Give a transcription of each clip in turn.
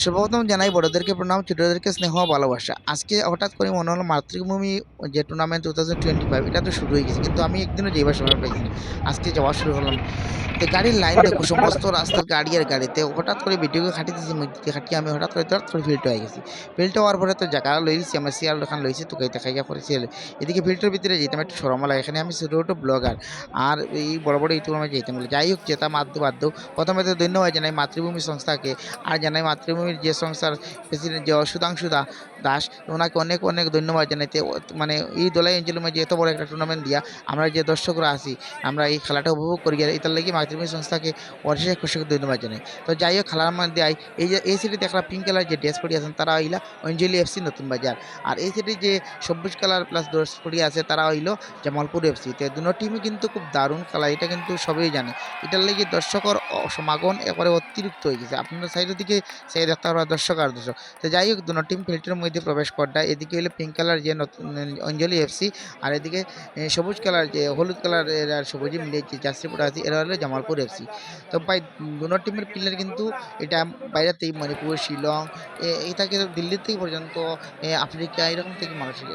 সর্বপ্রথম জানাই, বড়োদেরকে প্রণাম, ছোটোদেরকে স্নেহ ভালোবাসা। আজকে হঠাৎ করে মনে হলো মাতৃভূমি যে tournament two thousand twenty five এটা তো শুরু হয়ে গেছে, কিন্তু আমি একদিনও যাইবার সময় পাইছি আজকে যাওয়া শুরু হলাম তো গাড়ির লাইন দেখো, সমস্ত রাস্তার গাড়ি আর গাড়িতে হঠাৎ করে ভিডিওকে খাটি দিয়েছি মধ্যে খাটিয়ে আমি হঠাৎ করে হঠাৎ করে ফিল্ড হয়ে গেছি। ফিল্ড হওয়ার পরে তো জায়গা লইছি আমরা সিয়াল দোকান লইছি তো খাইতে খাইয়া সিয়াল এদিকে ফিল্ডের ভিতরে যেতাম, একটু সরম লাগে এখানে আমি ছোটো ছোটো ব্লগার আর এই বড় বড় ইউটিউবার আমি যেতাম, যাই হোক, যেতাম, আদ্য বাধ্য প্রথমে তো ধন্যবাদ জানাই মাতৃভূমি সংস্থাকে, আর জানাই মাতৃভূমির যে সংস্থার প্রেসিডেন্ট যে সুধাংশু দা দাস, ওনাকে অনেক অনেক ধন্যবাদ জানাইতে। মানে এই দোলাই অঞ্চলের যে এত বড় একটা টুর্নামেন্ট দিয়া আমরা যে দর্শকরা আছি, আমরা এই খেলাটা উপভোগ করি আর এটার লাগি মাতৃভূমি সংস্থাকে অশেষ অশেষ ধন্যবাদ জানাই। তো যাই হোক, খেলার মধ্যে আই, এই যে, এই সিটি একটা পিঙ্ক কালার যে ড্রেস পরি আছেন, তারা হইলা অঞ্জলি এফসি নতুন বাজার। আর এই সিটি যে সবুজ কালার প্লাস ড্রেস পরি আছে, তারা হইল জামালপুর এফসি তো দুটো টিমই কিন্তু খুব দারুণ খেলা, এটা কিন্তু সবাই জানে। এটার লাগি দর্শকর সমাগম একবারে অতিরিক্ত হয়ে গেছে। আপনার সাইডের দিকে সেই দেখতে পারবা দর্শক আর দর্শক। তো যাই হোক, দুটো টিম ফিল্ডের মধ্যে প্রবেশ করটা, এদিকে হলো পিঙ্ক কালার যে নতুন, অঞ্জলি এফসি আর এদিকে সবুজ কালার যে, হলুদ কালার আর সবুজে মিলে যে জার্সি আছে এরা হলো জামালপুর এফসি তো ভাই, দুটো টিমের প্লেয়ার কিন্তু এটা বাইরেতেই মণিপুর, শিলং এটা কিন্তু দিল্লি থেকে পর্যন্ত আফ্রিকা, এরকম থেকে মানুষের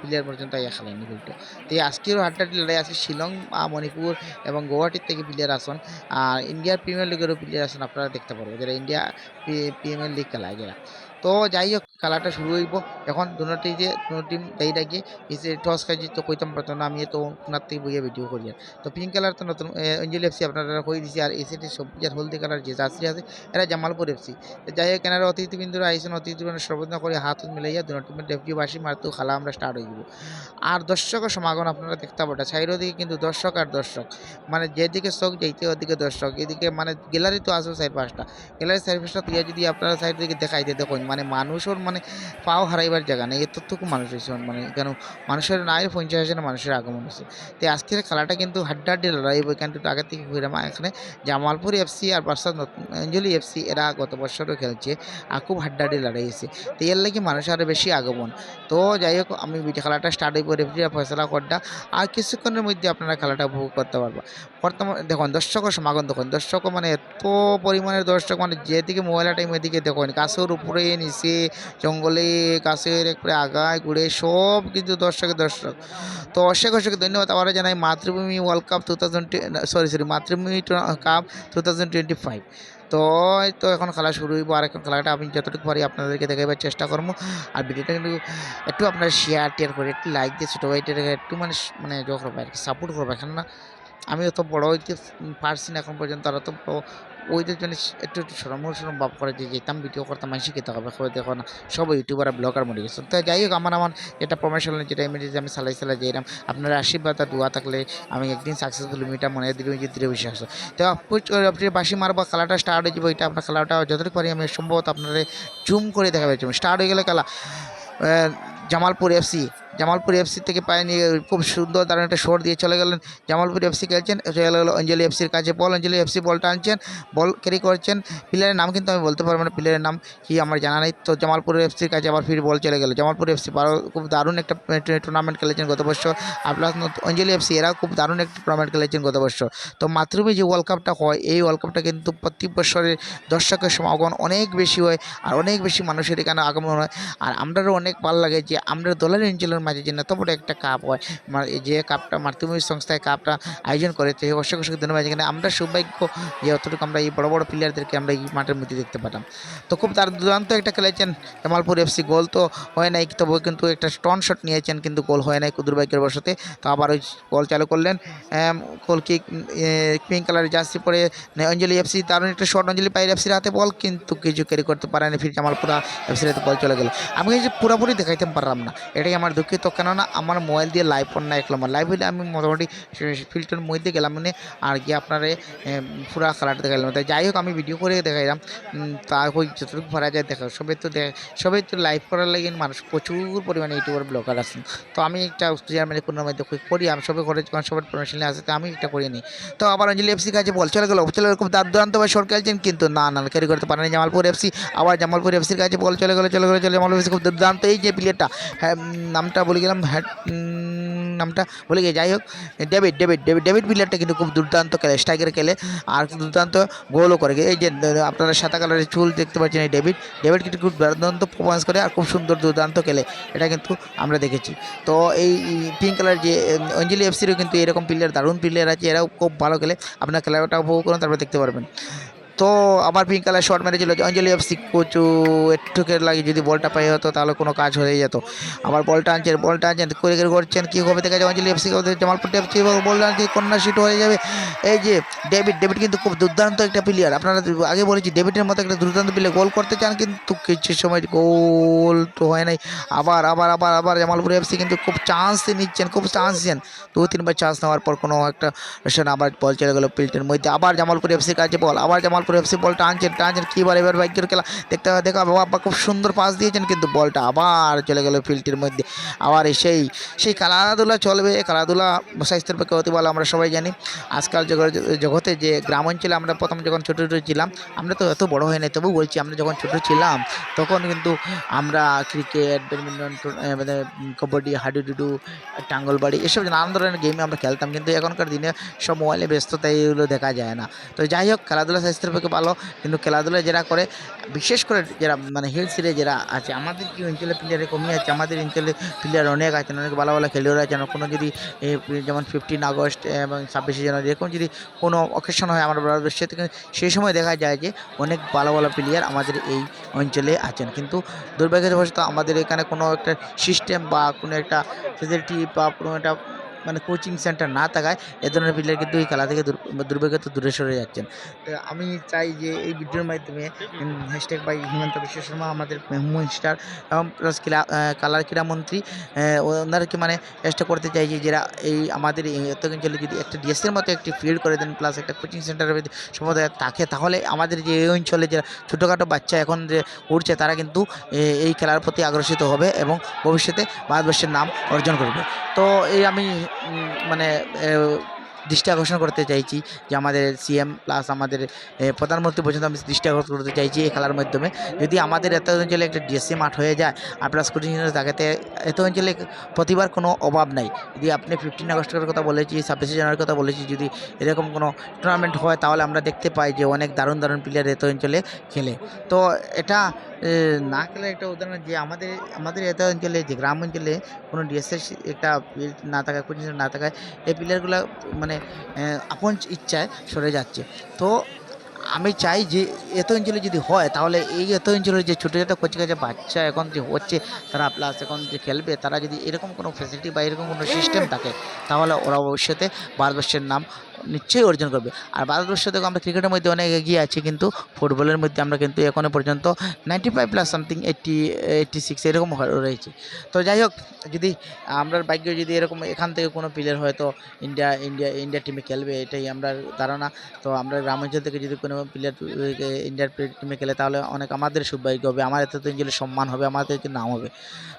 প্লেয়ার পর্যন্ত ইয়া খেলেনি কিন্তু। তো এই আজকেরও হাড্ডাহাড্ডি লড়াই আছে, শিলং মণিপুর এবং গুয়াহাটির থেকে প্লেয়ার আসন, আর ইন্ডিয়ার প্রিমিয়ার লিগেরও প্লেয়ার আছেন আপনারা দেখতে পারবেন। যারা ইন্ডিয়া প্রিমিয়ার লিগ খেলায় যারা তো যাই হোক, খেলাটা শুরু হইব। এখন দুটি টিম তাই ডাকি এসে টস খাইছি তো কইতাম পারতাম না আমি তো ওনার থেকে বইয়া ভিডিও করি। তো পিঙ্ক কালার তো নতুন অঞ্জলি এফসি আপনারা হয়ে দিছে আর এসিটি সবুজ আর হলদি কালার যে জার্সি আছে, এরা জামালপুর এফসি যাই হোক, এনারা অতিথিবৃন্দরা আইসেন অতিথিবৃন্দ সর্বদা করে হাত মিলাইয়া দুটো টিমের ডেপুটি বাসি মারতো খেলা আমরা স্টার্ট হয়ে আর দর্শকের সমাগম আপনারা দেখতে পাবেন সাইড ওদিকে কিন্তু দর্শক আর দর্শক। মানে যেদিকে চোখ যাইতে ওদিকে দর্শক, এদিকে মানে গ্যালারি তো আসবে চার পাঁচটা। গ্যালারি চার পাঁচটা তুইয়া যদি আপনারা সাইড দিকে দেখাইতে দেখুন মানে মানুষের মানে পাও হারাইবার জায়গা নেই। এতটুকু মানুষ হয়েছে মানে কেন মানুষের নাই, পঞ্চাশ হাজার মানুষের আগমন হয়েছে তো আজকের খেলাটা কিন্তু হাড্ডাহাড্ডি লড়াই এখান থেকে আগে থেকে ঘুরে এখানে জামালপুর এফসি আর বার্সা অঞ্জলি এফসি, এরা গত বছরও খেলছে আর খুব হাড্ডাহাড্ডি লড়াই হয়েছে তো এর লাগে মানুষের আরও বেশি আগমন। তো যাই হোক, আমি খেলাটা স্টার্ট হইব রেফারিরা ফয়সলা করটা আর কিছুক্ষণের মধ্যে আপনারা খেলাটা উপভোগ করতে পারবা। বর্তমান, দেখুন দর্শকের সমাগম দেখুন দর্শক মানে এত পরিমাণের দর্শক মানে যেদিকে মোবাইল টাইম এদিকে দেখুন, কাছের উপরে নিচে জঙ্গলে, গাছের একবারে আগায় ঘুরে সব কিন্তু দর্শকের দর্শক। তো অশেষ অশেষ ধন্যবাদ আবার জানাই Matribhumi world cup two thousand sorry sorry Matribhumi cup two thousand twenty five তো তো এখন খেলা শুরু হইব আর এখন খেলাটা আমি যতটুকু পারি আপনাদেরকে দেখাবার চেষ্টা করব। আর ভিডিওটা কিন্তু একটু আপনারা শেয়ার টেয়ার করে, একটু লাইক দিয়ে ছোটো ভাইটাকে একটু মানে মানে জো করবে আর কি সাপোর্ট করবে। কেন না আমি অত বড় হইতে পারছি না এখন পর্যন্ত, আর অত ওইদের জন্য একটু একটু সরম সরম ভাব করে যে যেতাম ভিডিও করতাম মানুষ খেতে হবে সবাই দেখো না। সব ইউটিউবার ব্লগার মরে গেছে। তো যাই হোক, আমার আমার এটা প্রমোশনাল যেটা ইমেজে আমি সালাই সালাই যাইলাম আপনার আশীর্বাদ আর দোয়া থাকলে আমি একদিন সাকসেসফুল মিটা মনে দিলে যে দৃঢ় বিশ্বাস। তো আপনি বাসি মারবো খেলাটা স্টার্ট হয়ে যাব এটা আপনার খেলাটা যতটুকু পারি আমি সম্ভবত আপনারা জুম করে দেখাবে স্টার্ট হয়ে গেলে খেলা জামালপুর এফসি জামালপুর এফসি থেকে পায়ে নিয়ে খুব সুন্দর দারুণ একটা শট দিয়ে চলে গেলেন। জামালপুর এফসি খেলছেন, চলে গেল অঞ্জলি এফসির কাছে। বল, অঞ্জলি এফসি বলটা আনছেন বল ক্যারি করছেন। প্লেয়ারের নাম কিন্তু আমি বলতে পারব না প্লেয়ারের নাম কি আমার জানা নেই। তো জামালপুর এফসির কাছে আবার ফির বল চলে গেল। জামালপুর এফসি বারো খুব দারুণ একটা টুর্নামেন্ট খেলেছেন গত বছর। প্লাস অঞ্জলি এফসি এরাও খুব দারুণ একটা টুর্নামেন্ট খেলেছেন গত বছর। তো মাতৃভূমি যে ওয়ার্ল্ড কাপটা হয়, এই ওয়ার্ল্ড কাপটা কিন্তু প্রতি বছরের দর্শকের সমাগম অনেক বেশি হয়, আর অনেক বেশি মানুষের এখানে আগমন হয়। আর আমরারও অনেক ভালো লাগে যে, আমরা দলের অঞ্চলের মাঝে যে এত বড় একটা কাপ হয় মা- এই যে কাপটা মাতৃভূমি সংস্থায় কাপটা আয়োজন করেছে অবশ্যই অবশ্যই ধন্যবাদ এখানে আমরা সৌভাগ্য যে অতটুকু আমরা এই বড় বড় প্লেয়ারদেরকে আমরা এই মাঠের মধ্যে দেখতে পেতাম তো খুব তার দুর্দান্ত একটা খেলেছেন জামালপুর এফসি গোল তো হয় নাই তবু কিন্তু একটা স্টন শট নিয়েছেন, কিন্তু গোল হয় নাই দুর্ভাগ্যের বসতে তো আবার ওই গোল চালু করলেন গোল কিক পিঙ্ক কালারের জার্সি পরে অঞ্জলি এফসি দারুণ একটা শট অঞ্জলি পায়ের এফসির হাতে বল কিন্তু কিছু ক্যারি করতে পারেনি ফির জামালপুরা এফসির হাতে বল চলে গেল। আমি পুরোপুরি দেখাইতে পারলাম না, এটাই আমার দুঃখিত। কেননা আমার মোবাইল দিয়ে লাইভ ফোন না একলাম লাইভ হইলে আমি মোটামুটি ফিল্টার মধ্যে গেলাম মানে আর গিয়ে আপনার পুরা খেলাটা দেখাইলাম। তাই যাই হোক, আমি ভিডিও করে দেখাইলাম। তা ওই যতটুকু ভরা যায় দেখা সবাই তো দেখ সবাই তো লাইভ করার লাগে মানুষ প্রচুর পরিমাণে ইউটিউবার ব্লগার আছেন। তো আমি একটা মানে কোনো মধ্যে করি, আমি সবাই করে যখন সবার পারমিশনে আছে তো আমি একটা করে নিই তো আবার অঞ্জলি এফসি কাছে বল, চলে গেল, চলে খুব দুর্দান্ত ভাবে শর্ট খেলছেন কিন্তু না না ক্যারি করতে পারেনি জামালপুর এফসি আবার জামালপুর এফসির কাছে বল, চলে গেল চলে গেল, চলে জামালপুর এফসি খুব দুর্দান্ত এই যে প্লেয়ারটা হ্যাঁ নামটা বলে গেলাম হ্যাট নামটা বলে গিয়ে যাই হোক। ডেভিড ডেভিড ডেভিড ডেভিড প্লেয়ারটা কিন্তু খুব দুর্দান্ত খেলে, স্ট্রাইকার খেলে, আর দুর্দান্ত গোলও করে। এই যে আপনারা সাদা কালারের চুল দেখতে পাচ্ছেন এই ডেভিড ডেভিড কিন্তু খুব দুর্দান্ত পারফরমেন্স করে আর খুব সুন্দর দুর্দান্ত খেলে, এটা কিন্তু আমরা দেখেছি। তো এই পিঙ্ক কালার যে অঞ্জলি এফসিরও কিন্তু এরকম প্লেয়ার দারুণ প্লেয়ার আছে, এরাও খুব ভালো খেলে। আপনার খেলাটা উপভোগ করুন, তারপর দেখতে পারবেন। তো আমার পিঙ্ক কালার শট মেরেছিল অঞ্জলি এফসি কোচু একটুকে লাগে যদি বলটা পাই হতো তাহলে কোনো কাজ হয়ে যেত। আবার বলটা আনছেন বলটা আনছেন, করে করে করছেন, কী হবে দেখা যায় অঞ্জলি এফসি জামালপুর এফসি বলটা আনছে কন্যা শিট হয়ে যাবে। এই যে ডেভিড ডেভিড কিন্তু খুব দুর্দান্ত একটা প্লেয়ার আপনারা আগে বলেছি ডেভিডের মতো একটা দুর্দান্ত প্লেয়ার গোল করতে চান কিন্তু কিছু সময় গোল তো হয় নাই। আবার আবার আবার আবার জামালপুর এফসি কিন্তু খুব চান্স নিচ্ছেন, খুব চান্স দিচ্ছেন দু, তিনবার চান্স নেওয়ার পর কোনো একটা আবার বল চলে গেলো ফিল্ডের মধ্যে। আবার জামালপুর এফসির কাছে বল, আবার জামালপুর এফসি বল টানছেন টানছেন, কী বলে এবার ভাগ্যের খেলা। দেখতে দেখা, বাবা খুব সুন্দর পাস দিয়েছেন, কিন্তু বলটা আবার চলে গেলো ফিল্ডের মধ্যে। আবার সেই সেই খেলাধুলা চলবে, খেলাধুলা স্বাস্থ্যের পক্ষে অতি ভালো, আমরা সবাই জানি। আজকাল জগতে যে গ্রাম অঞ্চলে আমরা প্রথম যখন ছোটো ছোটো ছিলাম, আমরা তো এত বড় হয়ে নাই, তবু বলছি, আমরা যখন ছোটো ছিলাম, তখন কিন্তু আমরা ক্রিকেট ব্যাডমিন্টন মানে কবাডি, হাডুডুডু, টাঙ্গলবাড়ি, এসব নানান ধরনের গেমে আমরা খেলতাম, কিন্তু এখনকার দিনে সব মোবাইলে ব্যস্ততা এগুলো দেখা যায় না। তো যাই হোক, খেলাধুলা স্বাস্থ্যের পক্ষে ভালো, কিন্তু খেলাধুলা যারা করে, বিশেষ করে যারা মানে হিল সিরে যারা আছে, আমাদের কি অঞ্চলে প্লেয়ারে কমই আছে, আমাদের অঞ্চলে প্লেয়ার অনেক আছেন অনেক ভালো ভালো খেলোয়াড় আছেন কোনো যদি যেমন ফিফটিন আগস্ট এবং ছাব্বিশে জানুয়ারি এরকম যদি কোনো অকেশন হয় আমার ভারতবর্ষে থেকে সেই সময় দেখা যায় যে অনেক ভালো ভালো প্লেয়ার আমাদের এই অঞ্চলে আছেন। কিন্তু দুর্ভাগ্যবশত আমাদের এখানে কোনো একটা সিস্টেম বা কোনো একটা ফেসিলিটি বা কোনো একটা মানে কোচিং সেন্টার না থাকায় এ ধরনের প্লেয়ার কিন্তু এই খেলা থেকে দুর- দুর্ভাগ্যত দূরে সরে যাচ্ছেন। তো আমি চাই যে এই ভিডিওর মাধ্যমে হ্যাশট্যাগ বাই হিমন্ত বিশ্ব শর্মা আমাদের হোম স্টার এবং প্লাস ক্রীড়া কালার ক্রীড়ামন্ত্রী আহ, ওনাদেরকে মানে চেষ্টা করতে চাই যে যারা এই আমাদের এত যদি একটা ডিএসের মতো একটি ফিল্ড করে দেন প্লাস একটা কোচিং সেন্টার সম্ভবত থাকে তাহলে আমাদের যে এই অঞ্চলে যে ছোটোখাটো বাচ্চা এখন যে উঠছে তারা কিন্তু এই খেলার প্রতি আগ্রসিত হবে এবং ভবিষ্যতে ভারতবর্ষের নাম অর্জন করবে। তো এই আমি মানে দৃষ্টি আকর্ষণ করতে চাইছি যে আমাদের সিএম প্লাস আমাদের প্রধানমন্ত্রী পর্যন্ত আমি দৃষ্টি আকর্ষণ করতে চাইছি এই খেলার মাধ্যমে। যদি আমাদের এত অঞ্চলে একটা ডিএসসি মাঠ হয়ে যায় আর প্লাস কোচিং সেন্টার থাকাতে এত অঞ্চলে প্রতিবার কোনো অভাব নাই। যদি আপনি ফিফটিন আগস্টের কথা বলেছি, ছাব্বিশে জানুয়ারির কথা বলেছি, যদি এরকম কোনো টুর্নামেন্ট হয়, তাহলে আমরা দেখতে পাই যে অনেক দারুণ দারুণ প্লেয়ার এত অঞ্চলে খেলে। তো এটা না খেলে একটা উদাহরণ যে আমাদের আমাদের এত অঞ্চলে, যে গ্রাম অঞ্চলে কোনো ডিএসএস একটা না থাকায়, কোচিং না থাকায়, এই প্লেয়ারগুলো মানে আপন ইচ্ছায় সরে যাচ্ছে। তো আমি চাই যে এত অঞ্চলে যদি হয়, তাহলে এই এত অঞ্চলের যে ছোটো ছোটো কচি কাছে বাচ্চা এখন যে হচ্ছে, তারা প্লাস এখন যে খেলবে, তারা যদি এরকম কোনো ফ্যাসিলিটি বা এরকম কোনো সিস্টেম থাকে, তাহলে ওরা ভবিষ্যতে ভারতবর্ষের নাম নিশ্চয়ই অর্জন করবে। আর ভারতবর্ষ থেকে আমরা ক্রিকেটের মধ্যে অনেক এগিয়ে আছি, কিন্তু ফুটবলের মধ্যে আমরা কিন্তু এখনও পর্যন্ত ninety five plus something eighty eighty six এরকম রয়েছে। তো যাই হোক, যদি আমরা ভাগ্য যদি এরকম এখান থেকে কোনো প্লেয়ার হয়তো ইন্ডিয়া ইন্ডিয়া ইন্ডিয়া টিমে খেলবে, এটাই আমরা ধারণা। তো আমরা গ্রামাঞ্চল থেকে যদি কোনো প্লেয়ার ইন্ডিয়ার টিমে খেলে, তাহলে অনেক আমাদের সৌভাগ্য হবে, আমার এত অঞ্চলে সম্মান হবে আমাদেরকে নাম হবে।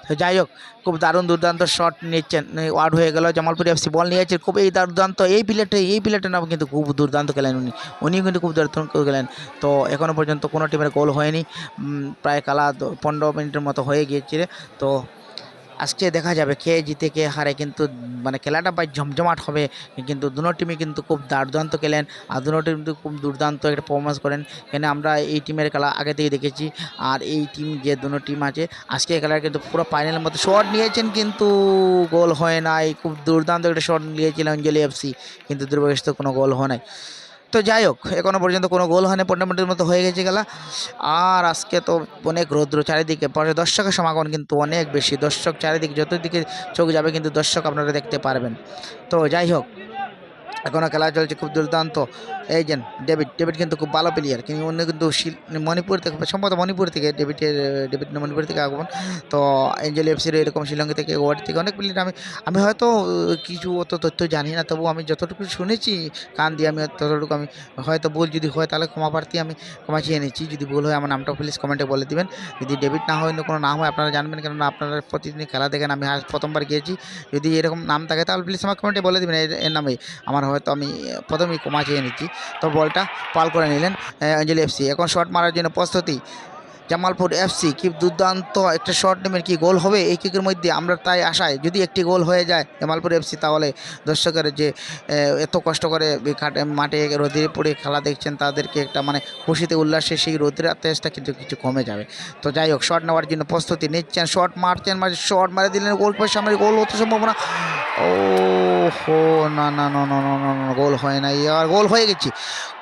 তো যাই হোক, খুব দারুণ দুর্দান্ত শট নিচ্ছেন ওয়ার্ড হয়ে গেল। জামালপুর এফসি বল নিয়েছে খুব এই দুর্দান্ত, এই প্লেয়ারটা এই প্লেয়ারটার নাম কিন্তু খুব দুর্দান্ত খেলেন উনি। উনিও কিন্তু খুব দুর্দান্ত খেলেন তো এখনও পর্যন্ত কোনো টিমের গোল হয়নি। প্রায় কালা পনেরো মিনিটের মতো হয়ে গিয়েছিল তো আজকে দেখা যাবে কে জিতে, কে হারে, কিন্তু মানে খেলাটা প্রায় জমজমাট হবে। কিন্তু দুটো টিমই কিন্তু খুব দুর্দান্ত খেলেন আর দুটো টিম কিন্তু খুব দুর্দান্ত একটা পারফরমেন্স করেন। এখানে আমরা এই টিমের খেলা আগে থেকে দেখেছি আর এই টিম যে দুটো টিম আছে, আজকে খেলার কিন্তু পুরো ফাইনালের মতো শট নিয়েছেন কিন্তু গোল হয় নাই। খুব দুর্দান্ত একটা শট নিয়েছিলেন অঞ্জলি এফসি কিন্তু দুর্ভাগ্যবশত কোনো গোল হয় নাই। তো যাই হোক এখনও পর্যন্ত কোনো গোল হয়নি, পনেরো মতো হয়ে গেছে গেলা আর আজকে তো অনেক রৌদ্র চারিদিকে পরে দর্শকের সমাগম কিন্তু অনেক বেশি। দর্শক চারিদিকে, যতদিকে চোখ যাবে কিন্তু দর্শক আপনারা দেখতে পারবেন। তো যাই হোক এখনও খেলা চলছে খুব দুর্দান্ত। এই যে ডেভিড ডেভিড কিন্তু খুব ভালো প্লেয়ার কিন্তু অন্য কিন্তু মণিপুর থেকে, সম্ভবত মণিপুর থেকে, ডেভিডের, ডেভিড মণিপুর থেকে আগমন। তো এঞ্জেল এফসির এরকম শিলংকা থেকে ওয়ার্ড থেকে অনেক প্লেয়ার আমি আমি হয়তো কিছু অত তথ্য জানি না, তবু আমি যতটুকু শুনেছি, কান দিয়ে আমি ততটুকু আমি, হয়তো ভুল যদি হয়, তাহলে ক্ষমা প্রার্থী আমি ক্ষমা চেয়ে নিচ্ছি। যদি ভুল হয়, আমার নামটা প্লিজ কমেন্টে বলে দেবেন। যদি ডেভিড না হয়, অন্য কোনো নাম হয়, আপনারা জানবেন, কেননা আপনারা প্রতিদিন খেলা দেখেন, আমি প্রথমবার গিয়েছি। যদি এরকম নাম থাকে, তাহলে প্লিজ আমার কমেন্টে বলে দেবেন এর নামে। আমার হয়তো আমি, প্রথমেই ক্ষমা চেয়ে নিচ্ছি। তো বলটা পাল করে নিলেন অঞ্জলি এফসি এখন শট মারার জন্য প্রস্তুতি। জামালপুর এফসি কি দুর্দান্ত একটা শর্ট নেমের কি গোল হবে? এই কিকের মধ্যে আমরা তাই আশায়, যদি একটি গোল হয়ে যায় জামালপুর এফসি তাহলে দর্শকের যে এত কষ্ট করে মাঠে রোদে পড়ে খেলা দেখছেন, তাদেরকে একটা মানে খুশিতে, উল্লাসে সেই রোদের তেজটা কিন্তু কিছু কমে যাবে। তো যাই হোক শট নেওয়ার জন্য প্রস্তুতি নিচ্ছেন শট মারছেন মাঝে শট মারে দিলেন, গোল পয়ের সামনে গোল হতে সম্ভাবনা। ও হো না না না না না গোল হয় না ইয়ার গোল হয়ে গেছি।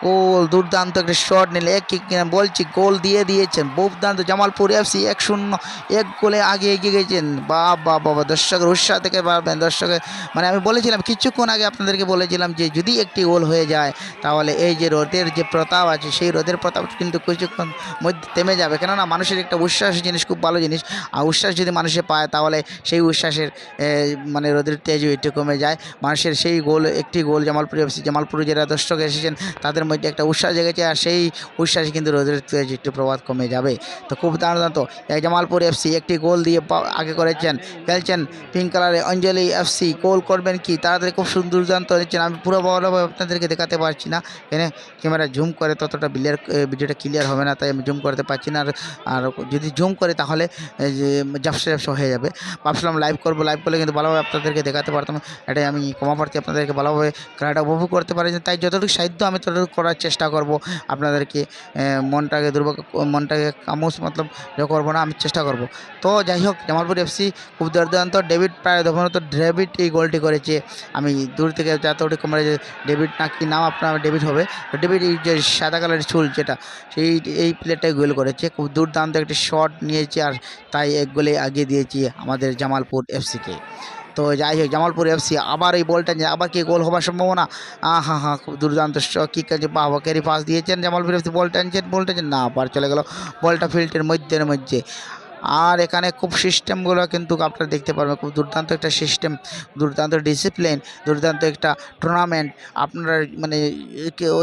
গোল, দুর্দান্ত একটা শট নিলে এক কিক বলছি, গোল দিয়ে দিয়েছেন। দুর্দান্ত জামালপুর এফসি এক শূন্য, এক গোলে আগে এগিয়ে গেছেন। বাবা বাবা দর্শকের উৎসাহ থেকে পারবেন। দর্শকের মানে আমি বলেছিলাম, কিছুক্ষণ আগে আপনাদেরকে বলেছিলাম যে যদি একটি গোল হয়ে যায়, তাহলে এই যে রোদের যে প্রতাপ আছে, সেই রোদের প্রতাপ কিন্তু কিছুক্ষণ মধ্যে থেমে যাবে। কেননা মানুষের একটা উচ্ছ্বাস জিনিস খুব ভালো জিনিস। আর উচ্ছ্বাস যদি মানুষে পায়, তাহলে সেই উচ্ছ্বাসের মানে রোদের তেজ একটু কমে যায়। মানুষের সেই গোল, একটি গোল জামালপুর এফসি জামালপুরে যারা দর্শক এসেছেন, তাদের মধ্যে একটা উচ্ছ্বাস জেগেছে আর সেই উচ্ছ্বাসে কিন্তু রোদের একটু প্রভাব কমে যাবে। তো খুব দাঁড়ান্ত জামালপুর এফসি একটি গোল দিয়ে আগে করেছেন, খেলছেন পিঙ্ক কালারে অঞ্জলি এফসি গোল করবেন কি? তাড়াতাড়ি খুব সুন্দর দুর্দান্ত দিচ্ছেন আমি পুরো ভালোভাবে আপনাদেরকে দেখাতে পারছি না। এখানে ক্যামেরা জুম করে ততটা বিলিয়ার ভিডিওটা ক্লিয়ার হবে না, তাই আমি জুম করতে পারছি না। আর আর যদি জুম করে তাহলে ঝাপসা ঝাপসা হয়ে যাবে। ভাবছিলাম লাইভ করব লাইভ করলে কিন্তু ভালোভাবে আপনাদেরকে দেখাতে পারতাম। এটাই আমি ক্ষমা আপনাদেরকে ভালোভাবে খেলাটা উপভোগ করতে পারি। তাই যতটুকু সাহিত্য আমি ততটুকু করার চেষ্টা করব। আপনাদেরকে মনটাকে দুর্ভাগ মনটাকে কামুস মতলব করব না, আমি চেষ্টা করব। তো যাই হোক, জামালপুর এফসি খুব দুর্দান্ত। ডেভিড প্রায় ধরুন তো ডেভিড এই গোলটি করেছে। আমি দূর থেকে যতটুকু মানে যে ডেভিড না কি নাম আপনার ডেভিড হবে। ডেভিড এই যে সাদা কালারের চুল যেটা, সেই, এই প্লেয়ারটাই গোল করেছে। খুব দুর্দান্ত একটি শট নিয়েছে আর তাই এক গোলে আগিয়ে দিয়েছি আমাদের জামালপুর এফসিকে তো যাই হোক, জামালপুর এফসি আবার এই বলটা আবার কি গোল হবার সম্ভাবনা? হা হা, খুব দুর্দান্ত কি কাজে বাবা ক্যারি পাস দিয়েছেন জামালপুর এফসি বলটা আনছেন বলটা না, আবার চলে গেল বলটা ফিল্ডের মধ্যের মধ্যে। আর এখানে খুব সিস্টেমগুলো কিন্তু আপনারা দেখতে পারবেন। খুব দুর্দান্ত একটা সিস্টেম দুর্দান্ত ডিসিপ্লিন দুর্দান্ত একটা টুর্নামেন্ট আপনারা মানে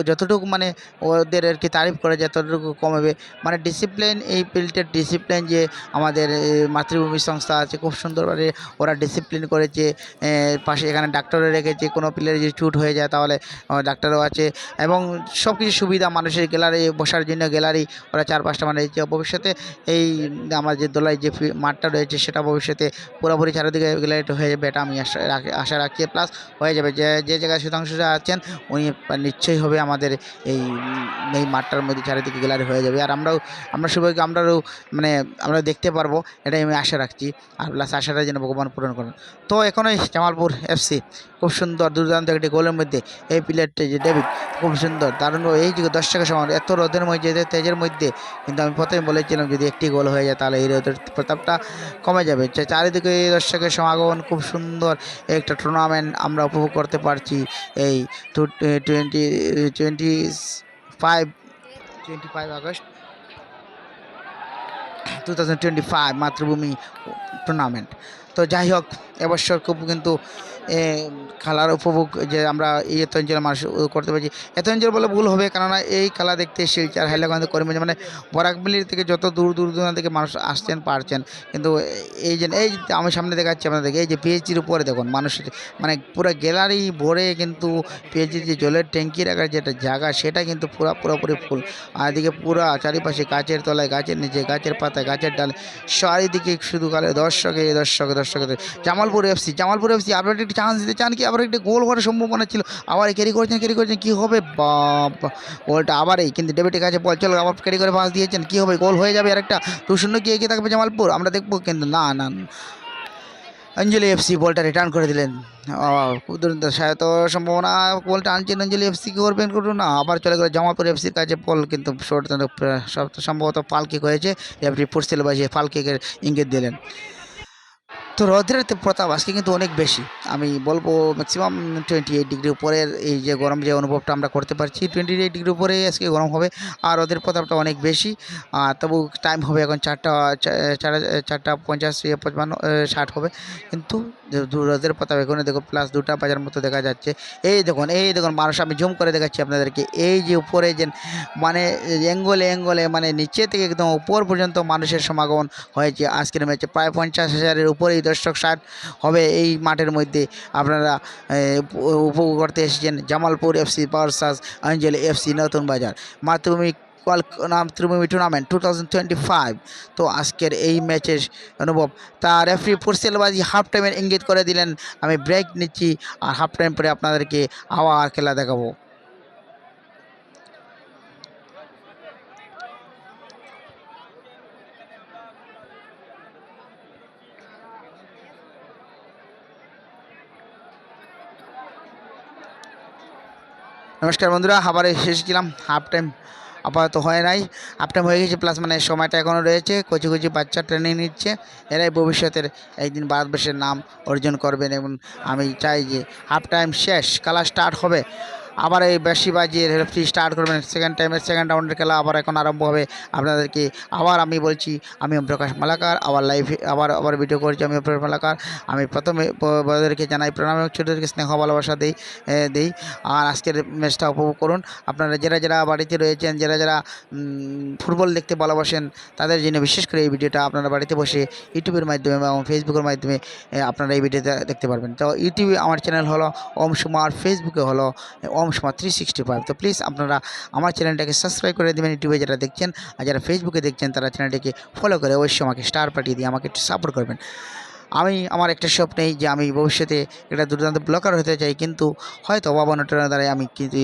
যতটুকু মানে ওদের আর কি তারিফ করে যতটুকু কমাবে। মানে ডিসিপ্লিন এই ফিল্ডের ডিসিপ্লিন যে আমাদের মাতৃভূমি সংস্থা আছে, খুব সুন্দরভাবে ওরা ডিসিপ্লিন করেছে। পাশে এখানে ডাক্তারও রেখেছে, কোনো প্লেয়ার যদি চুট হয়ে যায় তাহলে ডাক্তারও আছে। এবং সব কিছু সুবিধা মানুষের গ্যালারি বসার জন্য গ্যালারি ওরা চার পাঁচটা মানে ভবিষ্যতে এই আমার যে দোলাই যে মাঠটা রয়েছে সেটা ভবিষ্যতে পুরোপুরি চারিদিকে গ্যালারিটা হয়ে যাবে, এটা আমি আশা আশা রাখি। প্লাস হয়ে যাবে যে যে জায়গায় সুধাংশুরা আছেন, উনি নিশ্চয়ই হবে আমাদের এই এই মাঠটার মধ্যে চারিদিকে গ্যালারি হয়ে যাবে। আর আমরাও, আমরা সবাইকে আমরাও মানে আমরা দেখতে পারব, এটাই আমি আশা রাখছি। আর প্লাস আশাটা যেন ভগবান পূরণ করেন। তো এখনই জামালপুর এফসি খুব সুন্দর দুর্দান্ত একটি গোলের মধ্যে এই প্লেয়ারটি যে ডেভিড খুব সুন্দর, দারুণ। এই যে টাকা সমান, এত রোদের মধ্যে তেজের মধ্যে, কিন্তু আমি প্রথমে বলেছিলাম যদি একটি গোল হয়ে যায় তাহলে এই রোদের প্রতাপটা কমে যাবে। চারিদিকে দর্শকের সমাগমন খুব সুন্দর একটা টুর্নামেন্ট আমরা উপভোগ করতে পারছি এই twenty twenty five twenty five August two thousand twenty five Matribhumi tournament তো যাই হোক, এবছর খুব কিন্তু খেলার উপভোগ যে আমরা এই এত অঞ্চলের মানুষ করতে পারছি। এত অঞ্চল বলে ভুল হবে, কেননা এই খেলা দেখতে শিলচার হাইলাকান্দি করিমগঞ্জ মানে বরাকবিলির থেকে যত দূর দূর দূরান্ত থেকে মানুষ আসছেন, পারছেন। কিন্তু এই যে, এই আমি সামনে দেখাচ্ছি আপনাদেরকে এই যে পিএইচডির উপরে দেখুন মানুষের মানে পুরো গ্যালারি ভরে কিন্তু পিএইচডির যে জলের ট্যাঙ্কি রাখার যেটা জায়গা, সেটা কিন্তু পুরো, পুরোপুরি ফুল। আর এদিকে পুরা চারিপাশে গাছের তলায়, গাছের নিচে, গাছের পাতায়, গাছের ডালে, চারিদিকে শুধু কালে দর্শকে দর্শকে দর্শকে জামালপুর এফসি জামালপুর এফসি একটি চান্স দিতে চান কি? আবার একটি গোল করার সম্ভাবনা ছিল। আবার ক্যারি করেছেন ক্যারি করেছেন, কী হবে? বাবা গোলটা আবারই, কিন্তু ডেবিটের কাছে বল চলো, আবার ক্যারি করে পাস দিয়েছেন, কী হবে? গোল হয়ে যাবে আর একটা টু শূন্য কি এগিয়ে থাকবে জামালপুর? আমরা দেখব, কিন্তু না না। অঞ্জলি এফসি বলটা রিটার্ন করে দিলেন। দুরন্ত সায়ত সম্ভাবনা, বলটা আনছেন অঞ্জলি এফসি কি করবেন করুন না। আবার চলে গেল জামালপুর এফসির কাছে বল কিন্তু সম্ভবত ফাল কিক হয়েছে। রেফারি ফুটসেল বাজিয়ে ফাল কিকের ইঙ্গিত দিলেন। তো রোদের প্রতাপ আজকে কিন্তু অনেক বেশি। আমি বলব ম্যাক্সিমাম টোয়েন্টি এইট ডিগ্রি উপরের এই যে গরম যে অনুভবটা আমরা করতে পারছি টোয়েন্টি এইট ডিগ্রি উপরে আজকে গরম হবে আর রোদের প্রতাপটা অনেক বেশি। আর তবু টাইম হবে এখন চারটা চারটা পঞ্চাশ পঁচপান্ন ষাট হবে। কিন্তু রোদের প্রতাপ এখানে দেখো প্লাস দুটা বাজার মতো দেখা যাচ্ছে। এই দেখুন এই দেখুন, মানুষ, আমি জুম করে দেখাচ্ছি আপনাদেরকে। এই যে উপরে যে মানে অ্যাঙ্গলে অ্যাঙ্গলে মানে নিচে থেকে একদম উপর পর্যন্ত মানুষের সমাগম হয়েছে। আজকের ম্যাচে প্রায় পঞ্চাশ হাজারের উপরেই দর্শক ষাট হবে এই মাঠের মধ্যে। আপনারা উপভোগ করতে এসেছেন Jamalpur FC versus Anjali FC Natun Bazar. Matribhumi Matribhumi tournament two thousand twenty five তো আজকের এই ম্যাচের অনুভব। তা রেফারি ফুরসেলবাজি হাফ টাইমের ইঙ্গিত করে দিলেন, আমি ব্রেক নিচ্ছি আর হাফ টাইম পরে আপনাদেরকে আবার খেলা দেখাবো। নমস্কার বন্ধুরা আবার এসেছিলাম হাফ টাইম আপাতত হয় নাই। হাফ টাইম হয়ে গেছে প্লাস মানে সময়টা এখনও রয়েছে। কচি কচি বাচ্চা ট্রেনিং নিচ্ছে। এরাই ভবিষ্যতের একদিন ভারতবর্ষের নাম অর্জন করবেন এবং আমি চাই যে হাফ টাইম শেষ খেলা স্টার্ট হবে। আবার এই বেশি বাজিয়ে রেফারি স্টার্ট করবেন। সেকেন্ড টাইমের সেকেন্ড রাউন্ডের খেলা আবার এখন আরম্ভ হবে। আপনাদেরকে আবার আমি বলছি, আমি প্রকাশ মালাকার, আবার লাইভে আবার আবার ভিডিও করছি আমি প্রকাশ মালাকার। আমি প্রথমে বড়দেরকে জানাই, প্রণাম এবং ছোটোদেরকে স্নেহ, ভালোবাসা দিই দিই। আর আজকের ম্যাচটা উপভোগ করুন। আপনারা যারা যারা বাড়িতে রয়েছেন, যারা যারা ফুটবল দেখতে ভালোবাসেন, তাদের জন্য বিশেষ করে এই ভিডিওটা আপনারা বাড়িতে বসে ইউটিউবের মাধ্যমে এবং ফেসবুকের মাধ্যমে আপনারা এই ভিডিওটা দেখতে পারবেন। তো ইউটিউবে আমার চ্যানেল হলো ওম সুমার ফেসবুকে হলো ওম সুমার থ্রি সিক্সটি ফাইভ তো প্লিজ আপনারা আমার চ্যানেলটাকে সাবস্ক্রাইব করে দেবেন, ইউটিউবে যারা দেখছেন আর যারা ফেসবুকে দেখছেন, তারা চ্যানেলটাকে ফলো করে অবশ্যই আমাকে স্টার পাঠিয়ে দিয়ে আমাকে একটু সাপোর্ট করবেন। আমি, আমার একটা স্বপ্নেই যে আমি ভবিষ্যতে একটা দুর্দান্ত ব্লকার হতে চাই, কিন্তু হয়তো অভাব অনটনের দ্বারাই আমি কিন্তু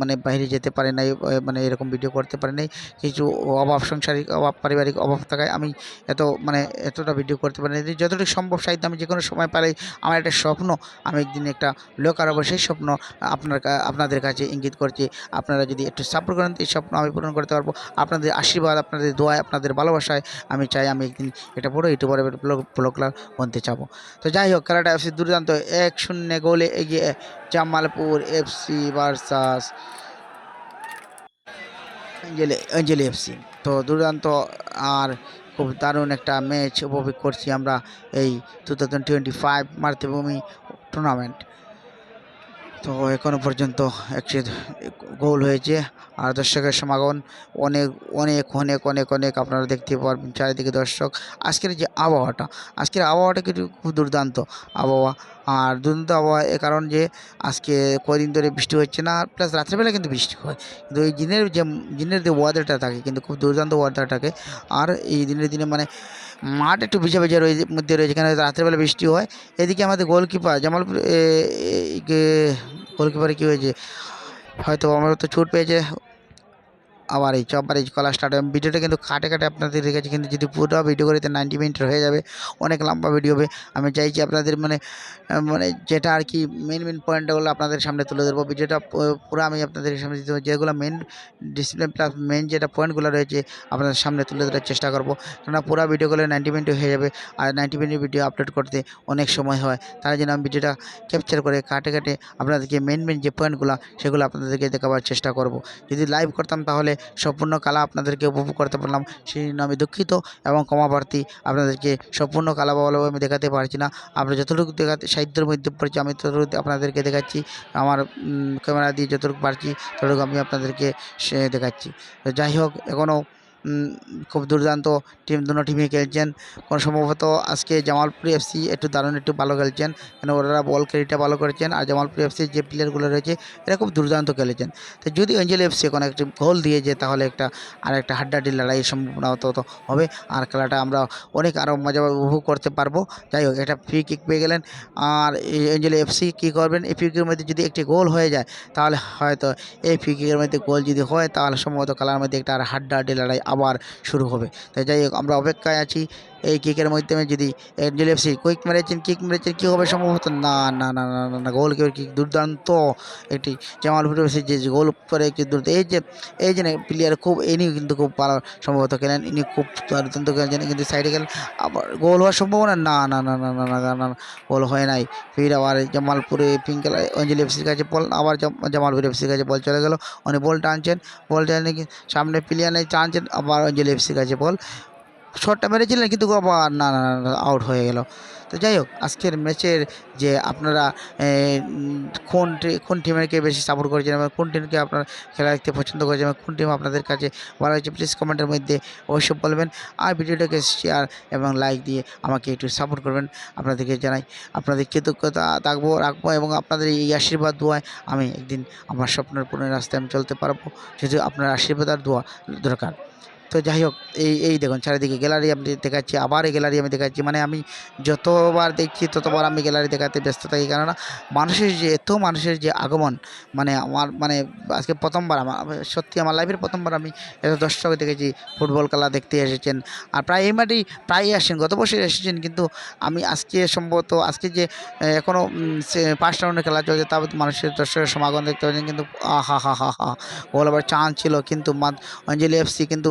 মানে বাইরে যেতে পারি নাই মানে এরকম ভিডিও করতে পারি নাই। কিছু অভাব সাংসারিক অভাব, পারিবারিক অভাব থাকায় আমি এত মানে এতটা ভিডিও করতে পারি না যতটুকু সম্ভব সাহিত্য আমি যে কোনো সময় পালাই আমার একটা স্বপ্ন, আমি একদিন একটা ব্লকার হব সেই স্বপ্ন আপনার আপনাদের কাছে ইঙ্গিত করছি। আপনারা যদি একটু সাপোর্ট করেন, এই স্বপ্ন আমি পূরণ করতে পারব। আপনাদের আশীর্বাদ, আপনাদের দোয়ায়, আপনাদের ভালোবাসায় আমি চাই আমি একদিন এটা বড় ইউটিউবার ব্লগ ব্লগার বনতে চাবো। তো যাই হোক, খেলাটা এফসি দুর্দান্ত। এক শূন্য গোলে এগিয়ে Jamalpur FC versus Anjali Anjali FC তো দুর্দান্ত আর খুব দারুণ একটা ম্যাচ উপভোগ করছি আমরা এই two thousand twenty five Matribhumi tournament তো এখনও পর্যন্ত একটি গোল হয়েছে। আর দর্শকের সমাগম অনেক অনেক অনেক অনেক অনেক আপনারা দেখতে পারবেন চারিদিকে দর্শক। আজকের যে আবহাওয়াটা, আজকের আবহাওয়াটা কিন্তু খুব দুর্দান্ত। আবহাওয়া আর দুর্দান্ত আবহাওয়া এ কারণ যে আজকে কয়দিন ধরে বৃষ্টি হচ্ছে না প্লাস রাত্রেবেলা কিন্তু বৃষ্টি হয়। কিন্তু এই দিনের যে দিনের যে ওয়াদারটা থাকে কিন্তু খুব দুর্দান্ত ওয়েদার থাকে। আর এই দিনের দিনে মানে মাঠ একটু ভিজে ভিজে রয়েছে মধ্যে রয়েছে কেন রাত্রেবেলা বৃষ্টি হয়। এদিকে আমাদের গোলকিপার জামালপুর গোলকিপারে কী হয়েছে? হয়তো আমার তো চোট পেয়েছে। আবার এই চপার এই কলা স্টার্ট ভিডিওটা কিন্তু কাটে কাটে আপনাদের রেখেছি, কিন্তু যদি পুরো ভিডিও করি নাইনটি মিনিট হয়ে যাবে, অনেক লম্বা ভিডিও হবে। আমি চাইছি আপনাদের মানে মানে যেটা আর কি মেন মেন পয়েন্টগুলো আপনাদের সামনে তুলে ধরবো। ভিডিওটা পুরো আমি আপনাদের সামনে দিতে। যেগুলো মেন ডিসপ্লে প্লাস মেন যেটা পয়েন্টগুলো রয়েছে, আপনাদের সামনে তুলে ধরার চেষ্টা করব। কেননা পুরো ভিডিওগুলো নাইনটি মিনিট হয়ে যাবে, আর নাইনটি মিনিট ভিডিও আপলোড করতে অনেক সময় হয়। তার জন্য আমি ভিডিওটা ক্যাপচার করে কাটে কাটে আপনাদেরকে মেন মেন যে পয়েন্টগুলো সেগুলো আপনাদেরকে দেখাবার চেষ্টা করব। যদি লাইভ করতাম তাহলে সম্পূর্ণ কালা আপনাদেরকে উপভোগ করতে পারলাম। সেই জন্য আমি দুঃখিত এবং ক্ষমাপ্রার্থী আপনাদেরকে সম্পূর্ণ কালা ভালোভাবে আমি দেখাতে পারছি না। আমরা যতটুকু দেখাতে সাহিত্যের মধ্যে পড়ছি, আমি ততটুকু আপনাদেরকে দেখাচ্ছি। আমার ক্যামেরা দিয়ে যতটুকু পারছি, ততটুকু আমি আপনাদেরকে সে দেখাচ্ছি। যাই হোক, এখনও খুব দুর্দান্ত টিম দুটো টিমই খেলছেন। কোনো সম্ভবত আজকে জামালপুর এফসি একটু দারুণ, একটু ভালো খেলছেন। কেন ওরা বল ক্যারিটা ভালো করেছেন। আর জামালপুর এফসির যে প্লেয়ারগুলো রয়েছে, এরা খুব দুর্দান্ত খেলেছেন। তো যদি অঞ্জলি এফসি কোনো একটি গোল দিয়ে যায়, তাহলে একটা, আর একটা হাড্ডাহাড্ডি লড়াইয়ের সম্ভাবনা তো হবে। আর খেলাটা আমরা অনেক আরও মজা উপভোগ করতে পারব। যাই হোক, একটা ফ্রি কিক পেয়ে গেলেন। আর অঞ্জলি এফসি কী করবেন? এই ফ্রি কিকের মধ্যে যদি একটি গোল হয়ে যায়, তাহলে হয়তো এই ফ্রি কিকের মধ্যে গোল যদি হয়, তাহলে সম্ভবত খেলার মধ্যে একটা আর হাড্ডাহাড্ডি লড়াই আবার শুরু হবে। তাই যাই হোক আমরা অপেক্ষায় আছি। এই কিকের মাধ্যমে যদি এঞ্জেল এফসি কুইক মেরেছেন কিক মেরেছেন কী হবে সম্ভবত না না না না না না গোল কিপার কিক দুর্দান্ত একটি জামালপুর এফসি যে গোল করে একটি দুর্দান্ত এই যে এই যে প্লেয়ার খুব ইনি কিন্তু খুব ভালো সম্ভবত খেলেন ইনি খুব দুর্দান্ত খেলেন কিন্তু সাইডে গেলেন আবার গোল হওয়ার সম্ভাবনা না না না না না না না গোল হয় নাই ফির আবার জামালপুরে পিঙ্কেল অঞ্জলি এফসির কাছে বল আবার জাম- জামালপুর এফসির কাছে বল চলে গেল উনি বল টানছেন বল টানে কি সামনে প্লেয়ার নেই টানছেন আবার অঞ্জলি এফসির কাছে বল শটটা মেরেছিলেন কিন্তু আবার না না না আউট হয়ে গেল। তো যাই হোক, আজকের ম্যাচের যে আপনারা কোন কোন টিমেরকে বেশি সাপোর্ট করেছেন এবং কোন টিমকে আপনারা খেলা দেখতে পছন্দ করেছেন এবং কোন টিম আপনাদের কাছে ভালো হয়েছে প্লিজ কমেন্টের মধ্যে অবশ্যই বলবেন। আর ভিডিওটাকে শেয়ার এবং লাইক দিয়ে আমাকে একটু সাপোর্ট করবেন। আপনাদেরকে জানাই, আপনাদের কৃতজ্ঞতা থাকব রাখব এবং আপনাদের এই আশীর্বাদ, দোয়ায় আমি একদিন আমার স্বপ্নের পূর্ণের রাস্তায় আমি চলতে পারব। যদি আপনার আশীর্বাদ আর দোয়া দরকার। তো যাই হোক, এই এই দেখুন, চারিদিকে গ্যালারি আমি দেখাচ্ছি, আবার এই গ্যালারি আমি দেখাচ্ছি। মানে আমি যতবার দেখছি, ততবার আমি গ্যালারি দেখাতে ব্যস্ত থাকি। কেননা মানুষের যে, এত মানুষের যে আগমন মানে আমার মানে আজকে প্রথমবার আমার, সত্যি আমার লাইফের প্রথমবার আমি এত দর্শক দেখেছি, ফুটবল খেলা দেখতে এসেছেন। আর প্রায় এই মাঠেই প্রায়ই আসেন, গত বছর এসেছেন। কিন্তু আমি আজকে সম্ভবত, আজকে যে এখনও পাঁচ রাউন্ডের খেলা চলছে তার মানুষের দর্শকের সমাগম দেখতে পাচ্ছেন। কিন্তু হা হা হা হা গোল আবার চান্স ছিল। কিন্তু অঞ্জলি এফসি কিন্তু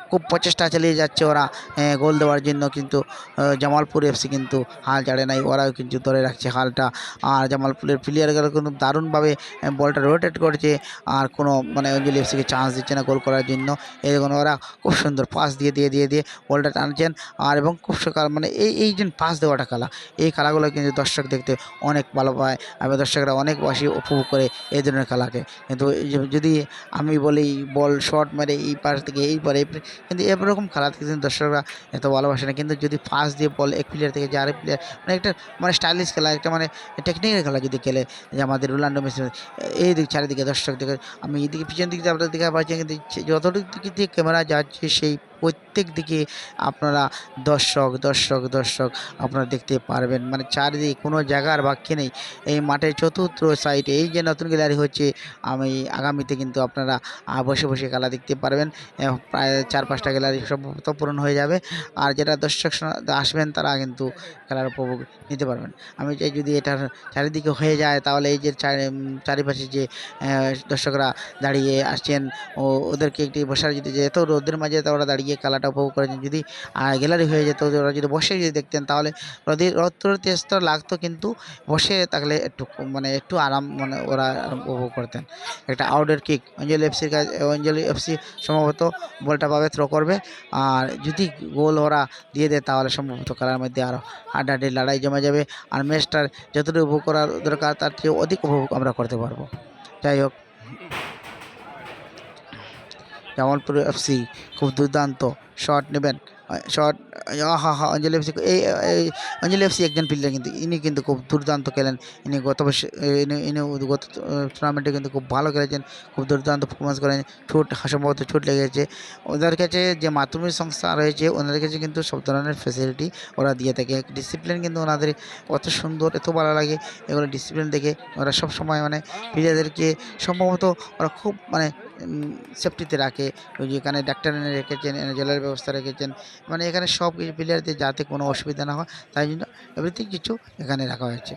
খুব প্রচেষ্টা চালিয়ে যাচ্ছে ওরা গোল দেওয়ার জন্য কিন্তু জামালপুর এফসি কিন্তু হাল ছাড়ে নাই ওরাও কিন্তু ধরে রাখছে হালটা। আর জামালপুরের প্লেয়ারগুলো কিন্তু দারুণভাবে বলটা রোটেট করছে আর কোনো মানে অঞ্জলি এফসিকে চান্স দিচ্ছে না গোল করার জন্য। দেখুন ওরা খুব সুন্দর পাস দিয়ে দিয়ে দিয়ে দিয়ে বলটা টানছেন আর এবং খুব সকাল মানে এই এই যে পাস দেওয়াটা খেলা এই খেলাগুলো কিন্তু দর্শক দেখতে অনেক ভালো পায় আমি দর্শকরা অনেক বেশি উপভোগ করে এই ধরনের খেলাকে। কিন্তু যদি আমি বলি বল শট মেরে এই পাশ থেকে এই পারে, কিন্তু এরকম খেলা কিন্তু দর্শকরা এত ভালোবাসে না। কিন্তু যদি পাস দিয়ে বল এক প্লেয়ার থেকে যে আরেক প্লেয়ার মানে একটা মানে স্টাইলিশ খেলা, একটা মানে টেকনিক্যাল খেলা যদি খেলে যে আমাদের রোনাল্ডো মেসি, এই দিক, চারিদিকে দর্শক দিকে আমি এদিকে পিছন দিক দিয়ে আপনাদের দিকে পাচ্ছি কিন্তু যতটুকু দিক দিয়ে ক্যামেরা যাচ্ছে সেই প্রত্যেক দিকে আপনারা দর্শক দর্শক দর্শক আপনারা দেখতে পারবেন। মানে চারিদিকে কোনো জায়গার বাক্যে নেই। এই মাঠের চতুর্থ সাইডে এই যে নতুন গ্যালারি হচ্ছে, আমি আগামীতে কিন্তু আপনারা বসে বসে খেলা দেখতে পারবেন। প্রায় চার পাঁচটা গ্যালারি সম্ভবত পূরণ হয়ে যাবে। আর যেটা দর্শক আসবেন তারা কিন্তু খেলার উপভোগ নিতে পারবেন। আমি চাই যদি এটার চারিদিকে হয়ে যায়, তাহলে এই যে চারিপাশে যে দর্শকরা দাঁড়িয়ে আসছেন ও ওদেরকে একটি বসার যদি যেত রোদের মাঝে তো ওরা দাঁড়িয়ে খেলাটা উপভোগ করেছেন যদি গ্যালারি হয়ে যেত ওরা যদি বসে যদি দেখতেন, তাহলে রোদের তেজটা লাগতো কিন্তু বসে থাকলে একটু মানে একটু আরাম মানে ওরা উপভোগ করতেন। একটা আউটডোর কিক অঞ্জলি এফসির কাছে অঞ্জলি এফসি সম্ভবত বলটা পাবে থ্রো করবে। আর যদি গোল ওরা দিয়ে দেয়, তাহলে সম্ভবত খেলার মধ্যে আরও হাড্ডাহাড্ডি লড়াই জমে যাবে। আর ম্যাচটার যতটুকু উপভোগ করার দরকার, তার চেয়ে অধিক উপভোগ আমরা করতে পারব। যাই হোক। জামালপুর এফসি খুব দুর্দান্ত। শট নেবেন। শট হা হা অঞ্জলি এফসি, এই অঞ্জলি এফসি একজন প্লেয়ার কিন্তু, ইনি কিন্তু খুব দুর্দান্ত খেলেন। ইনি গত বছর ইনি ইনি গত টুর্নামেন্টে কিন্তু খুব ভালো খেলেছেন, খুব দুর্দান্ত পারফরমেন্স করেন ছুট সম্ভবত ছুট লেগেছে। ওদের কাছে যে মাতৃভূমি সংস্থা রয়েছে, ওনাদের কাছে কিন্তু সব ধরনের ফেসিলিটি ওরা দিয়ে থাকে। ডিসিপ্লিন কিন্তু ওনাদের অত সুন্দর, এত ভালো লাগে, এগুলো ডিসিপ্লিন দেখে ওরা সব সময় মানে প্লেয়ারদেরকে সম্ভবত ওরা খুব মানে সেফটিতে রাখে। ওই যে এখানে ডাক্তার এনে রেখেছেন জলের ব্যবস্থা রেখেছেন মানে এখানে সব কিছু প্লেয়ারদের যাতে কোনো অসুবিধা না হয়, তাই জন্য এভরিথিং কিছু এখানে রাখা হয়েছে।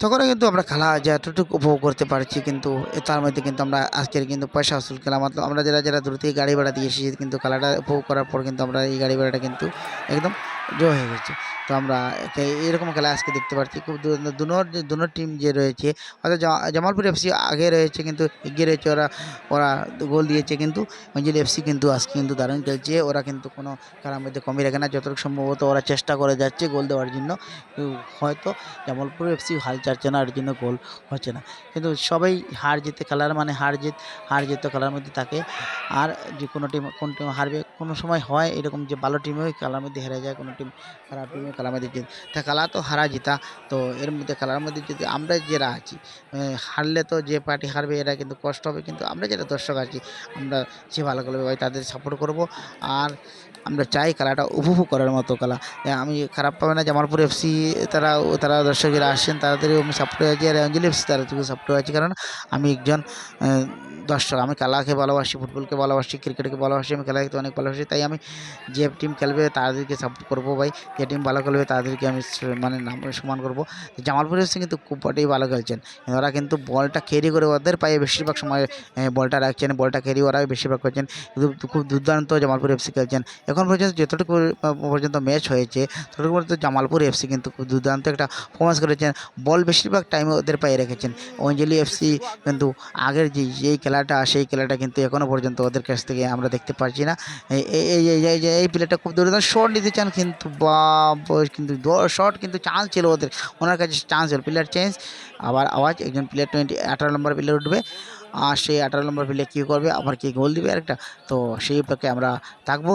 তখনও কিন্তু আমরা খেলা যতটুকু উপভোগ করতে পারছি কিন্তু তার মধ্যে কিন্তু আমরা আজকের কিন্তু পয়সা আসল খেলা আমরা যারা যারা দূর থেকে গাড়ি ভাড়া দিয়ে এসেছি কিন্তু খেলাটা উপভোগ করার পর কিন্তু আমরা এই গাড়ি ভাড়াটা কিন্তু একদম জয় হয়ে গেছে। তো আমরা এরকম খেলা আজকে দেখতে পাচ্ছি। খুব দুনোর যে দুনো টিম যে রয়েছে জা- জামালপুর এফসি আগে রয়েছে কিন্তু এগিয়ে রয়েছে ওরা ওরা গোল দিয়েছে কিন্তু। অঞ্জলি এফসি কিন্তু আজকে কিন্তু দারুণ খেলছে। ওরা কিন্তু কোনো খেলার মধ্যে কমই রাখে না। যতটুকু সম্ভবত ওরা চেষ্টা করে যাচ্ছে গোল দেওয়ার জন্য। হয়তো জামালপুর এফসি হাল ছাড়ছে না এর জন্য গোল হচ্ছে না। কিন্তু সবাই হার জিতে খেলার মানে হার জিত হার জিত খেলার মধ্যে থাকে। আর যে কোনো টিম কোন টিম হারবে, কোনো সময় হয় এরকম যে ভালো টিমেও খেলার মধ্যে হেরে যায়, কোনো টিম, খারাপ টিমেও খেলার মধ্যে জিত তা খেলা তো হারা জিতা। তো এর মধ্যে খেলার মধ্যে যদি আমরা যারা আছি হারলে তো যে পার্টি হারবে এরা কিন্তু কষ্ট হবে, কিন্তু আমরা যারা দর্শক আছি, আমরা যে ভালো খেলবে ভাই তাদের সাপোর্ট করব। আর আমরা চাই খেলাটা উপভোগ করার মতো খেলা আমি খারাপ পাবে না জামালপুর এফসি তারা তারা দর্শকেরা আসছেন তাদেরও আমি সাপোর্ট আছি। আর অঞ্জলি এফসি তারা সাপোর্ট আছি। কারণ আমি একজন দর্শক আমি খেলাকে ভালোবাসি, ফুটবলকে ভালোবাসি, ক্রিকেটকে ভালোবাসি, আমি খেলা দেখতে অনেক ভালোবাসি, তাই আমি যে টিম খেলবে তাদেরকে সাপোর্ট করব ভাই। যে টিম ভালো খেলবে তাদেরকে আমি মানে নাম সমান করব। জামালপুর এফসি কিন্তু খুব পাটেই ভালো খেলছেন। ওরা কিন্তু বলটা ক্যারি করে ওদের পায়ে বেশিরভাগ সময় বলটা রাখছেন, বলটা ক্যারি ওরাই বেশিরভাগ করছেন। কিন্তু খুব দুর্দান্ত জামালপুর এফসি খেলছেন। এখন পর্যন্ত যতটুকু পর্যন্ত ম্যাচ হয়েছে, ততটুকু পর্যন্ত জামালপুর এফসি কিন্তু খুব দুর্দান্ত একটা পারফরমেন্স করেছেন। বল বেশিরভাগ টাইমে ওদের পায়ে রেখেছেন। অঞ্জলি এফসি কিন্তু আগের যে, যেই খেলা খেলাটা, সেই খেলাটা কিন্তু এখনও পর্যন্ত ওদের কাছ থেকে আমরা দেখতে পাচ্ছি না। এই এই যে এই প্লেয়ারটা খুব দুর্দান্ত শট নিতে চান কিন্তু বা কিন্তু শট কিন্তু চান্স ছিল ওদের। ওনার কাছে চান্স ছিল। প্লেয়ার চেঞ্জ আবার আওয়াজ, একজন প্লেয়ার টোয়েন্টি আঠারো নম্বর প্লেয়ার উঠবে। আর সেই আঠারো নম্বর প্লেয়ার কী করবে? আবার কি গোল দিবে আরেকটা? তো সেই পক্ষে আমরা থাকব।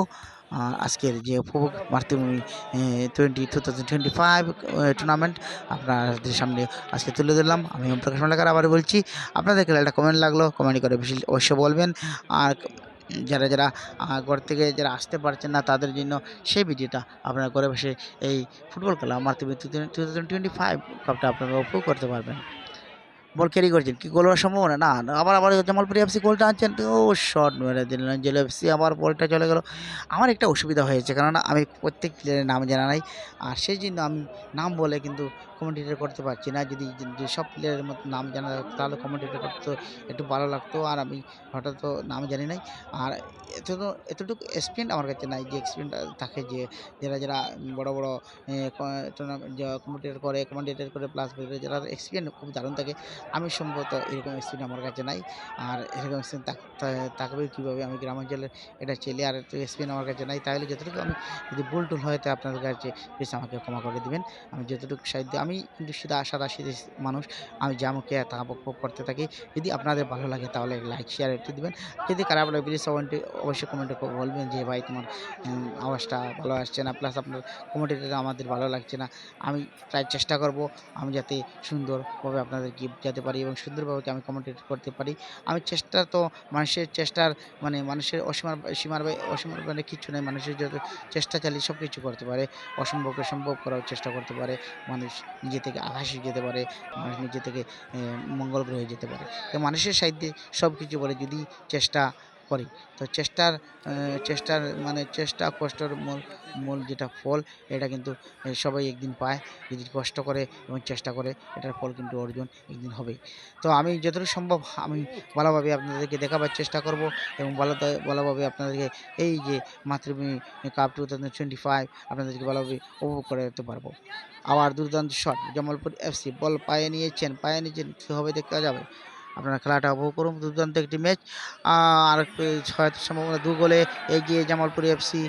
আজকের যে উপভোগ Matribhumi twenty two thousand twenty five tournament আপনাদের সামনে আজকে তুলে ধরলাম। আমি ওম প্রকাশ মালাকার আবার বলছি, আপনাদের একটা কমেন্ট লাগল কমেন্ট করে বেশি অবশ্যই বলবেন। আর যারা যারা ঘর থেকে যারা আসতে পারছেন না, তাদের জন্য সেই ভিডিওটা আপনারা ঘরে বসে এই ফুটবল খেলা মাতৃভূমি টু থাউজেন্ড টোয়েন্টি ফাইভ কাপটা আপনারা উপভোগ করতে পারবেন। বল ক্যারি করছেন? কি গোল হওয়ার সম্ভাবনা? না আবার আবার জামালপুরি এফসি গোলটা আনছেন। ও শট মেরে দিলেন জেল এফসি আবার বলটা চলে গেল। আমার একটা অসুবিধা হয়েছে, কেননা আমি প্রত্যেক প্লেয়ারের নাম জানা নাই। আর সেই জন্য আমি নাম বলে কিন্তু কমেন্টেটর করতে পারছি না। যদি যেসব প্লেয়ারের মতো নাম জানা থাকতো, তাহলে কমেন্টেটর করতে একটু ভালো লাগতো। আর আমি হঠাৎ তো নাম জানি নাই। আর এতটুকু এতটুকু এক্সপিরিয়েন্স আমার কাছে নাই, যে এক্সপিরিয়েন্স থাকে যে যারা যারা বড় বড় টুর্নামেন্ট কমেন্টেটর করে কমেন্টেটর করে প্লাস যারা এক্সপিরিয়েন্স খুব দারুণ থাকে আমি সম্ভবত এরকম এক্সপিরিয়েন্স আমার কাছে নাই। আর এরকম থাকবে কীভাবে? আমি গ্রামাঞ্চলের এটা ছেলে আর এক্সপিরিয়েন্স আমার কাছে নাই। তাহলে যতটুকু আমি যদি ভুল টুল হয় তো আপনাদের কাছে, প্লিজ আমাকে ক্ষমা করে দিবেন। আমি যতটুকু সাহায্য আমি কিন্তু সিধা সাদা সিধে মানুষ। আমি যা মুখে তা করতে থাকি। যদি আপনাদের ভালো লাগে তাহলে লাইক শেয়ার একটু দিবেন। যদি খারাপ লাগে প্লিজ অবশ্যই অবশ্যই কমেন্টে বলবেন যে, ভাই, তোমার আওয়াজটা ভালো আসছে না। প্লাস আপনার কমেন্টেটা আমাদের ভালো লাগছে না। আমি ট্রাই চেষ্টা করব। আমি যাতে সুন্দরভাবে আপনাদের গিফট যেতে পারি এবং সুন্দরভাবে আমি কমেন্টেট করতে পারি? আমি চেষ্টা তো মানুষের চেষ্টার মানে মানুষের অসীমার সীমার অসীমার মানে কিছু নেই। মানুষের যত চেষ্টা চালিয়ে সব কিছু করতে পারে। অসম্ভবকে সম্ভব করার চেষ্টা করতে পারে। মানুষ নিজে থেকে আকাশে যেতে পারে। মানুষ নিজে থেকে মঙ্গল গ্রহে যেতে পারে। তো মানুষের সাহিত্যে সব কিছু বলে যদি চেষ্টা করি। তো চেষ্টার চেষ্টার মানে চেষ্টা, কষ্টর মূল মূল যেটা ফল, এটা কিন্তু সবাই একদিন পায়। যদি কষ্ট করে এবং চেষ্টা করে, এটার ফল কিন্তু অর্জন একদিন হবেই তো আমি যতটুকু সম্ভব, আমি ভালোভাবে আপনাদেরকে দেখাবার চেষ্টা করব এবং ভালো ভালোভাবে আপনাদেরকে এই যে Matribhumi cup two thousand twenty five আপনাদেরকে ভালোভাবে উপভোগ করে দিতে পারব। আবার দুর্দান্ত শট জামালপুর এফসি বল পায়ে নিয়েছেন পায়ে নিয়েছেন কী হবে দেখতে যাবে? আপনারা খেলাটা উপভোগ করুন। দুর্দান্ত একটি ম্যাচ। আর ছয় সম্ভাবনা, দু গোলে এগিয়ে জামালপুর এফসি